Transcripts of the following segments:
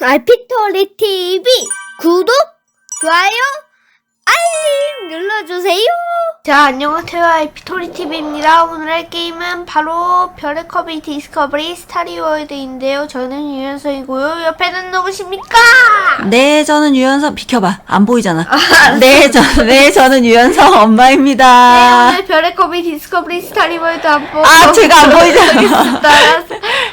알피토리 TV 구독, 좋아요, 알림 눌러주세요. 자, 안녕하세요. 알피토리 TV입니다. 오늘 할 게임은 바로 별의 커비 디스커버리 스타리월드인데요. 저는 유연성이고요. 옆에는 누구십니까? 네, 저는 유연성 비켜봐. 안 보이잖아. 네, 저, 네, 저는 유연성 네, 엄마입니다. 오늘 별의 커비 디스커버리 스타리월드 한번 아, 제가 안 보이잖아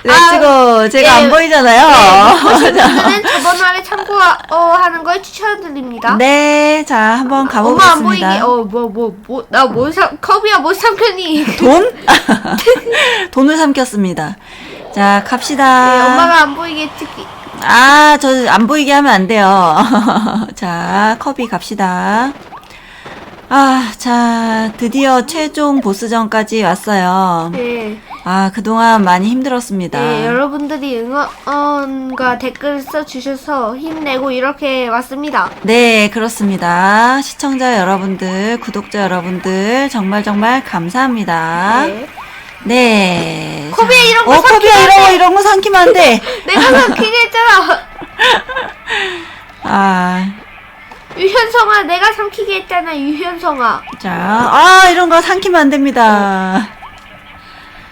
요. 네, 제가 네. 안 보이잖아요. 보시면은 저번 화에 참고하는 걸 추천드립니다. 네, 자, 한번 엄마 안 보이게. 가보겠습니다. 어, 뭐, 뭐, 뭐, 나뭘 삼, 컵이야, 뭘 삼켰니? 돈? 돈을 삼켰습니다. 자, 갑시다. 네, 엄마가 안 보이게 찍기. 아, 저 안 보이게 하면 안 돼요. 자, 컵이 갑시다. 아, 자, 드디어 최종 보스전까지 왔어요. 네. 아, 그동안 많이 힘들었습니다. 네, 여러분들이 응원과 댓글 써주셔서 힘내고 이렇게 왔습니다. 네, 그렇습니다. 시청자 여러분들, 구독자 여러분들, 정말 정말 감사합니다. 네. 네. 코비야, 자, 이런 거 어, 코비야, 삼키면 이런 거, 돼. 이런 거 삼키면 안 돼. 내가 삼키게 했잖아. 아, 유현성아, 내가 삼키게 했잖아, 유현성아. 자, 아, 이런 거 삼키면 안 됩니다.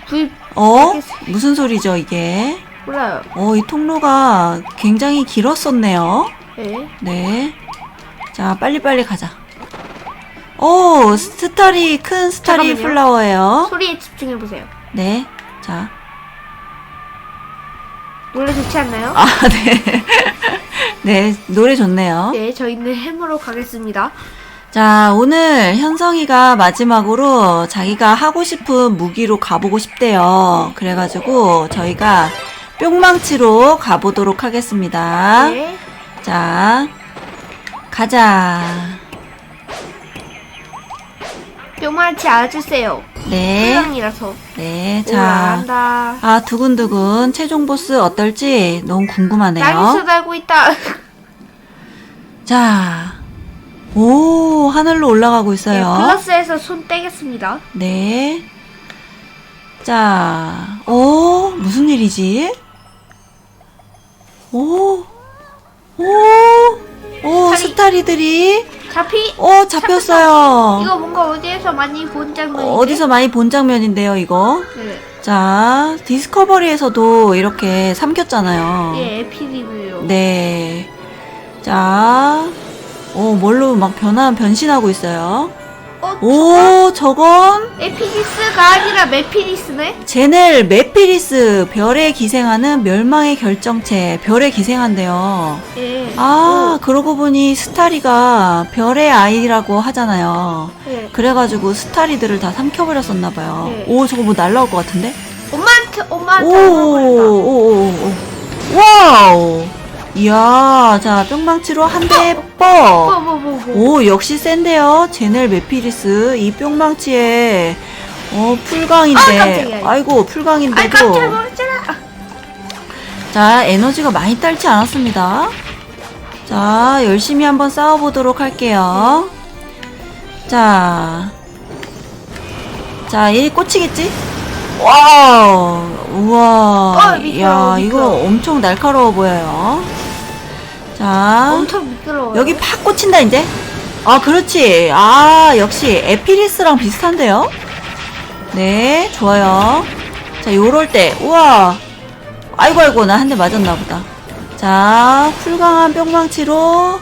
불, 어? 무슨 소리죠, 이게? 몰라요. 어, 이 통로가 굉장히 길었었네요. 네. 네. 자, 빨리빨리 가자. 오, 스타리, 큰 스타리 잠깐만요. 플라워예요. 소리에 집중해보세요. 네. 자. 노래 좋지 않나요? 아, 네. 네, 노래 좋네요. 네, 저희는 햄으로 가겠습니다. 자, 오늘 현성이가 마지막으로 자기가 하고 싶은 무기로 가보고 싶대요. 그래가지고 저희가 뿅망치로 가보도록 하겠습니다. 네. 자, 가자. 뿅만치 알아주세요. 네. 풀랑이라서. 네, 자. 자. 한다. 아, 두근두근 최종 보스 어떨지 너무 궁금하네요. 땅에서 달고 있다. 자. 오, 하늘로 올라가고 네, 있어요. 플러스에서 손 떼겠습니다. 네. 자, 오, 무슨 일이지? 오, 오, 오, 스타리. 스타리들이, 잡히. 오, 잡혔어요. 이거 뭔가 어디에서 많이 본? 어, 어디서 많이 본 장면인데요, 이거. 네. 자, 디스커버리에서도 이렇게 삼켰잖아요. 예, 에피리뷰요. 네. 자, 오, 뭘로 막 변화, 변신하고 있어요. 어, 오, 저건 에피리스가 아니라 메피리스네? 제넬 메피리스 별에 기생하는 멸망의 결정체 별에 기생한대요. 예. 아 그러고 보니 스타리가 별의 아이라고 하잖아요. 오, 예. 그래가지고 스타리들을 다 삼켜버렸었나 봐요. 네. 오 저거 뭐 날라올 것 같은데? 엄마한테, 엄마한테 얼마나 오오오오 와우. 이야 자 뿅망치로 한대 뭐, 뻑. 뭐, 뭐, 뭐. 오 역시 센데요 제넬 메피리스 이 뿅망치에 어 아, 풀강인데 깜짝이야. 아이고 풀강인데도 깜짝 놀랐잖아. 자, 에너지가 많이 딸지 않았습니다. 자, 열심히 한번 싸워보도록 할게요. 자, 자, 얘 꽂히겠지? 와우, 우와, 어, 미끄러워, 야, 이거 미끄러워. 엄청 날카로워 보여요. 자, 엄청 미끄러워요. 여기 팍 꽂힌다, 이제. 아, 그렇지. 아, 역시 에피리스랑 비슷한데요? 네, 좋아요. 자, 요럴 때, 우와. 아이고, 아이고, 나 한 대 맞았나 보다. 자, 풀강한 뿅망치로.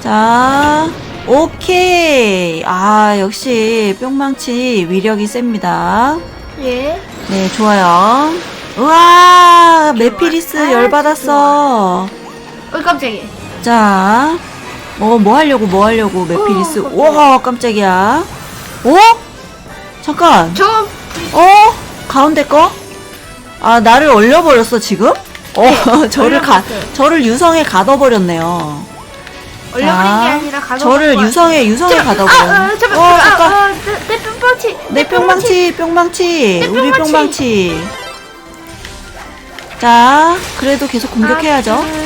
자, 오케이. 아, 역시 뿅망치 위력이 셉니다. 예. 네, 좋아요. 우와, 메피리스 아, 열받았어. 어, 깜짝이야. 자, 어, 뭐 하려고, 뭐 하려고, 메피리스. 어. 와, 깜짝이야. 어? 잠깐. 저, 어? 가운데 거? 아, 나를 얼려버렸어, 지금? 어, 저를 가, 네, 얼려버렸어요. 저를 유성에 가둬버렸네요. 얼려버린 자, 게 아니라 가둬. 저를 유성에, 유성에 가둬버렸네. 아, 아, 잠깐. 어, 아, 잠깐. 아, 내, 내 뿅망치. 내 뿅망치, 뿅망치, 내 우리 뿅망치. 뿅망치. 자, 그래도 계속 공격해야죠. 하나, 둘, 셋,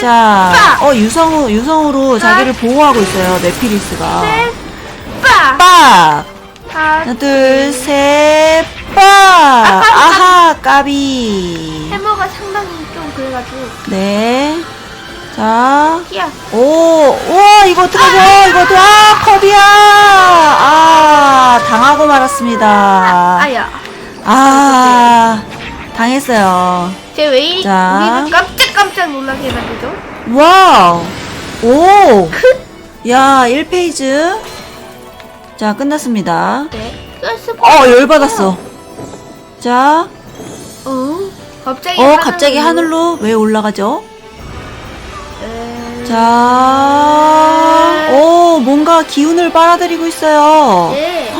자, 빠! 어, 유성, 유성으로 자기를 보호하고 있어요, 메피리스가. 셋, 빠. 빡! 하나, 하나, 둘, 셋, 빡! 아하, 까비. 해머가 상당히 좀 그래가지고 네. 자, 끼야. 오, 우와, 이거 어떡하죠? 이거, 어떡- 아, 컵이야! 아, 당하고 말았습니다. 아야. 아, 당했어요. 쟤왜 이리 자. 우리를 깜짝 깜짝 놀라게 만들죠? 와우! 오! 야, 1페이지. 자, 끝났습니다. 네. 끝스. 어, 열받았어. 자, 어? 갑자기. 어, 갑자기 하늘로 왜 올라가죠? 에... 자, 오, 뭔가 기운을 빨아들이고 있어요. 네.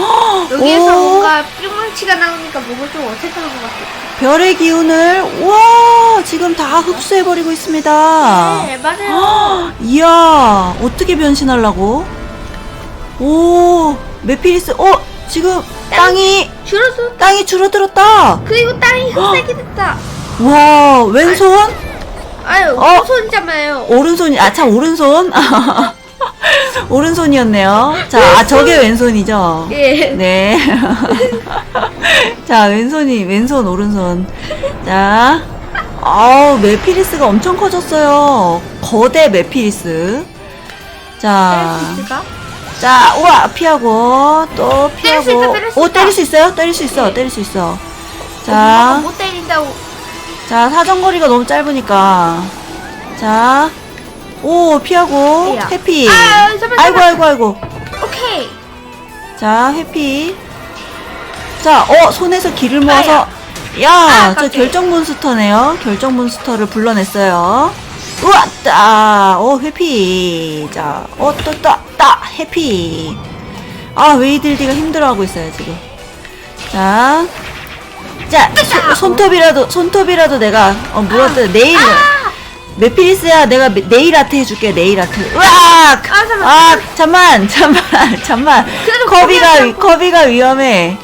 여기에서 오. 뭔가 뿅망치가 나오니까 뭔가 좀 어색한 것 같아요. 별의 기운을, 우와, 지금 다 흡수해버리고 있습니다. 네, 맞아요. 헉, 이야, 어떻게 변신하려고? 오, 메피리스, 어, 지금 땅이, 줄어서 땅이 줄어들었다. 그리고 땅이 흡색이 됐다. 와, 왼손? 아유, 어? 손이잖아요. 오른손이, 아, 참, 오른손? 오른손이었네요. 자, 아, 저게 왼손이죠? 예. 네. 자, 왼손이, 왼손, 오른손. 자. 아우, 메피리스가 엄청 커졌어요. 거대 메피리스. 자. 자, 우와, 피하고, 또 때릴 수 피하고. 있다, 때릴 수 오, 있다. 때릴 수 있어요? 때릴 수 있어, 네. 때릴 수 있어. 자. 자, 못 때린다고. 자, 사정거리가 너무 짧으니까. 자, 오, 피하고, 에야. 회피. 아, 잠깐만, 아이고, 잠깐만. 아이고, 아이고. 오케이. 자, 회피. 자, 어, 손에서 기를 모아서. 야, 아, 저 깜짝이야. 결정 몬스터네요. 결정 몬스터를 불러냈어요. 우와, 따, 어, 회피. 자, 어, 또, 따, 따, 해피. 아, 웨이들디가 힘들어하고 있어요, 지금. 자, 자, 소- 손톱이라도, 손톱이라도 내가, 어, 물었더 내일, 아! 메피리스야, 내가 메- 네일 아트 해줄게, 네일 아트. 으악! 잠깐만. 아, 잠만, 잠만, 잠만. 그래도 커비가, 위- 커비가 위험해.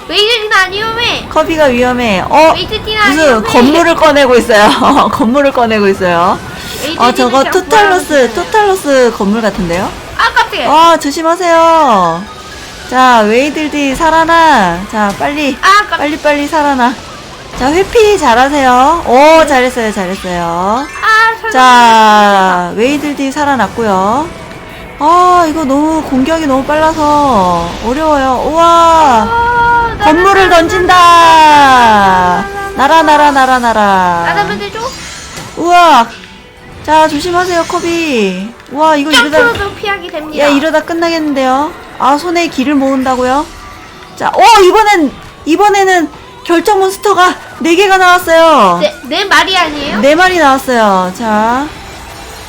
안 위험해. 커비가 위험해. 어, 무슨 위험해. 건물을 꺼내고 있어요. 건물을 꺼내고 있어요. 어, 저거 토탈로스, 토탈로스 건물 같은데요? 아, 깜짝이야. 아, 조심하세요. 자, 웨이들디 살아나. 자, 빨리, 아. 빨리, 빨리 살아나. 자, 회피 잘하세요. 오, 잘했어요, 잘했어요. 아, 설 자, 웨이들디 살아났고요. 아, 이거 너무 공격이 너무 빨라서 어려워요. 우와, 아, 나- 건물을 던진다. 날아, 날아, 날아, 날아. 나가면 되죠? 우와, 자, 조심하세요, 커비. 우와, 이거 이러다, 점프로도 피하게 됩니다. 야, 이러다 끝나겠는데요. 아, 손에 기를 모은다고요? 자, 어, 이번엔, 이번에는 결정 몬스터가 4개가 나왔어요. 네, 내 말이 아니에요? 네 마리 나왔어요. 자.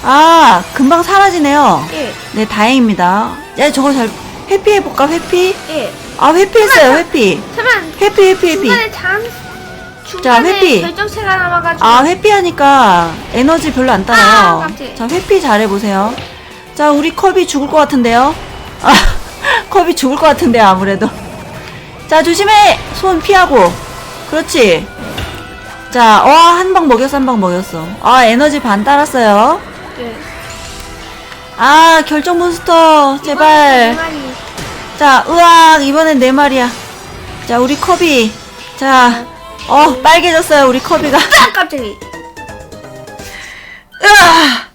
아, 금방 사라지네요. 예, 네, 다행입니다. 야, 저거 잘, 회피해볼까, 회피? 예. 아, 회피했어요, 회피. 잠깐 회피, 회피, 회피. 중간에 장 중간에 회피. 결정체가 남아가지고 아, 회피하니까 에너지 별로 안 아, 따라요. 깜짝이야. 자, 회피 잘해보세요. 자, 우리 컵이 죽을 것 같은데요? 아, 컵이 죽을 것 같은데요, 아무래도. 자, 조심해! 손 피하고. 그렇지. 자, 와, 한방 먹였어, 한 방 먹였어. 아, 에너지 반 따랐어요. 예. 아, 결정 몬스터, 제발. 내 말이 자, 으악, 이번엔 네 마리야. 자, 우리 컵이. 자, 어, 빨개졌어요, 우리 컵이가. 아, 깜짝이 으악!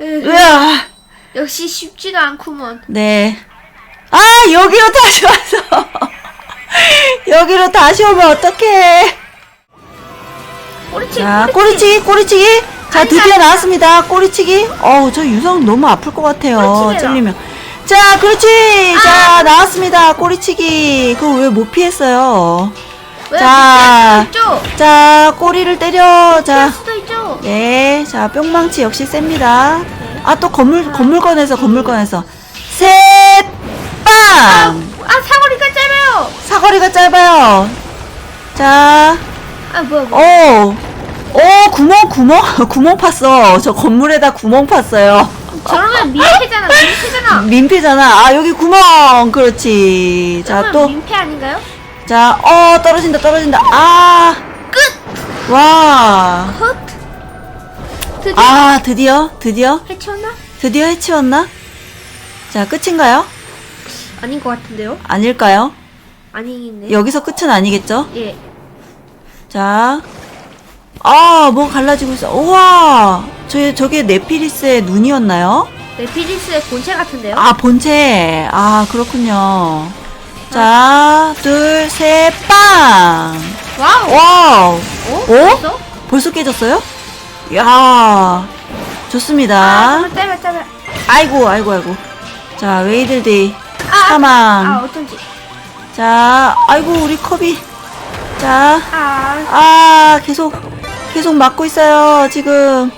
으악! 역시 쉽지가 않구먼 네. 아, 여기로 다시 와서. 여기로 다시 오면 어떡해. 꼬리치 자, 꼬리치기, 꼬리치기. 자, 드디어 나왔습니다. 꼬리치기. 어우, 저 유성 너무 아플 것 같아요. 꼬리치기라. 찔리면. 자, 그렇지. 아. 자, 나왔습니다. 꼬리치기. 그거 왜 못 피했어요? 왜 자. 있죠 자, 꼬리를 때려. 자, 수도 있죠 네. 자, 뿅망치 역시 셉니다. 네. 아, 또 건물, 건물 꺼내서, 건물 꺼내서. 셋! 아, 빵! 아 사거리가 짧아요. 자, 아 뭐야 뭐야 오, 오, 구멍, 구멍, 구멍 팠어. 저 건물에다 구멍 팠어요. 저러면 민폐잖아 민폐잖아 민폐잖아. 아, 여기 구멍. 그렇지. 자, 그러면 또, 민폐 아닌가요? 자, 어, 떨어진다, 떨어진다. 아, 끝! 와. 컷! 드디어 아, 드디어, 드디어, 해치웠나? 드디어 해치웠나? 자, 끝인가요? 아닌 것 같은데요? 아닐까요? 아니겠네 여기서 끝은 아니겠죠? 예 자, 아, 뭐 갈라지고 있어. 우와! 저, 저게 네피리스의 눈이었나요? 네피리스의 본체 같은데요? 아, 본체. 아, 그렇군요. 자, 둘, 셋, 빵! 와우. 와우! 어? 어? 벌써? 벌써 깨졌어요? 이야, 좋습니다. 아, 때려 때려. 아이고, 아이고, 아이고. 자, 웨이들데이 아, 사망. 아 어쩐지. 자, 아이고, 우리 컵이. 자, 아, 아, 계속, 계속 맞고 있어요, 지금.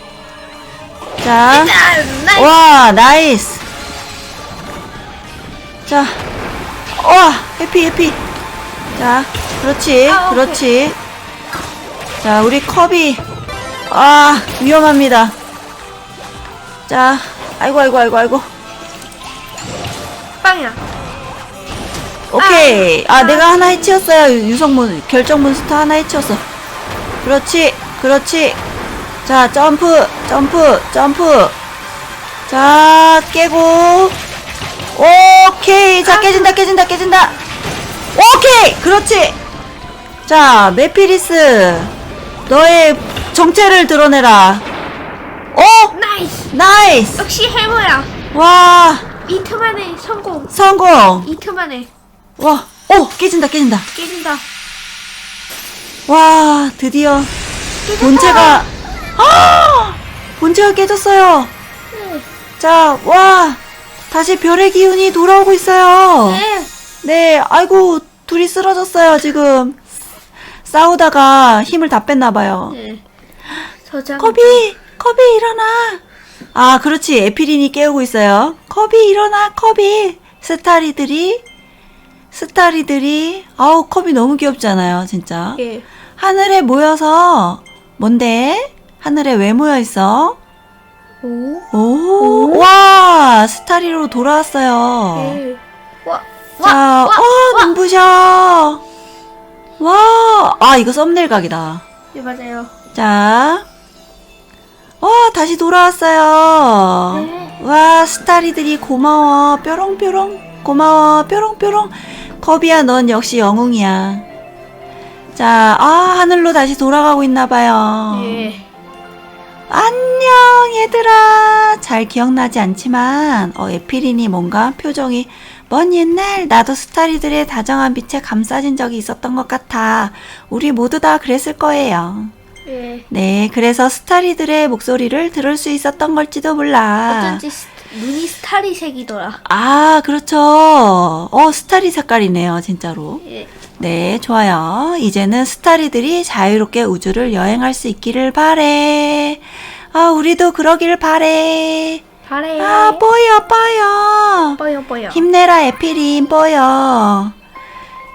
자, 아. 와, 나이스. 자, 와, 해피, 해피. 자, 그렇지, 아. 그렇지. 자, 우리 컵이, 아, 위험합니다. 자, 아이고, 아이고, 아이고, 아이고. 빵이야. 오케이. 아, 내가 하나 해치웠어요. 유성문, 결정문스터 하나 해치웠어. 그렇지, 그렇지. 자, 점프, 점프, 점프. 자, 깨고. 오케이. 자, 깨진다, 깨진다, 깨진다. 오케이! 그렇지! 자, 메피리스. 너의 정체를 드러내라. 오! 나이스. 나이스! 역시 해머야. 와, 이틀 만에 성공. 성공! 이틀 만에 와, 오! 깨진다, 깨진다. 깨진다. 와, 드디어. 본체가 아! 본체가 깨졌어요. 네. 자, 와, 다시 별의 기운이 돌아오고 있어요. 네. 네, 아이고 둘이 쓰러졌어요 지금. 싸우다가 힘을 다 뺐나 봐요. 네. 저장. 커비, 커비 일어나. 아, 그렇지. 에피린이 깨우고 있어요. 커비 일어나, 커비. 스타리들이, 스타리들이. 아우, 커비 너무 귀엽잖아요, 진짜. 예. 하늘에 모여서 뭔데? 하늘에 왜 모여 있어? 오. 오, 와, 스타리로 돌아왔어요. 예. 와. 자, 와. 와. 어, 눈부셔. 와, 아, 이거 썸네일 각이다. 예 맞아요. 자, 와, 다시 돌아왔어요. 네. 와, 스타리들이 고마워. 뾰롱뾰롱. 고마워. 뾰롱뾰롱. 거비야, 넌 역시 영웅이야. 자, 아, 하늘로 다시 돌아가고 있나봐요. 예. 안녕, 얘들아. 잘 기억나지 않지만, 어, 에피린이 뭔가 표정이, 먼 옛날 나도 스타리들의 다정한 빛에 감싸진 적이 있었던 것 같아. 우리 모두 다 그랬을 거예요. 예. 네, 그래서 스타리들의 목소리를 들을 수 있었던 걸지도 몰라. 어쩐지 스, 눈이 스타리 색이더라. 아, 그렇죠. 어, 스타리 색깔이네요, 진짜로. 예. 네, 좋아요. 이제는 스타리들이 자유롭게 우주를 여행할 수 있기를 바래. 아, 우리도 그러길 바래. 바래요. 아, 뽀여, 뽀여. 뽀여 뽀여. 힘내라, 에피린, 뽀여.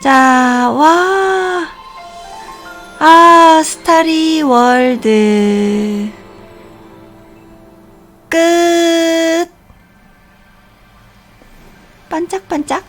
자, 와. 아, 스타리 월드. 끝. 반짝반짝.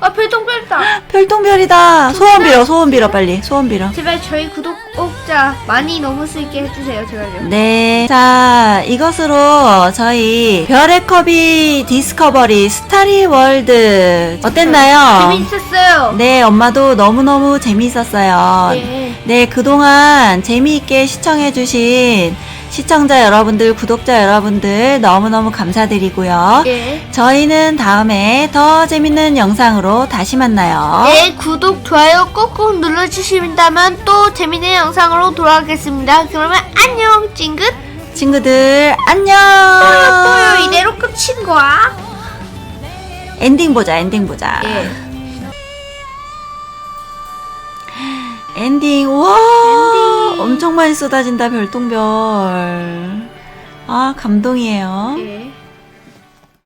아 별똥 별다. 별똥별이다. 소원 빌어, 소원 빌어, 빨리. 소원 빌어. 제발 저희 구독자 많이 넘을 수 있게 해주세요, 제발요. 네. 자, 이것으로 저희 별의 컵이 디스커버리 스타리 월드 어땠나요? 재밌었어요. 네, 엄마도 너무너무 재미있었어요. 예. 네, 그동안 재미있게 시청해주신 시청자 여러분들, 구독자 여러분들 너무너무 감사드리고요. 예. 저희는 다음에 더 재밌는 영상으로 다시 만나요. 네, 구독, 좋아요 꼭꼭 눌러주신다면 또 재밌는 영상으로 돌아오겠습니다. 그러면 안녕, 찡긋. 친구들, 안녕! 뽀요, 뽀요, 이대로 끝인 거야. 엔딩 보자, 엔딩 보자. 예. 엔딩, 와! 엔딩. 엄청 많이 쏟아진다, 별똥별. 아, 감동이에요. 예.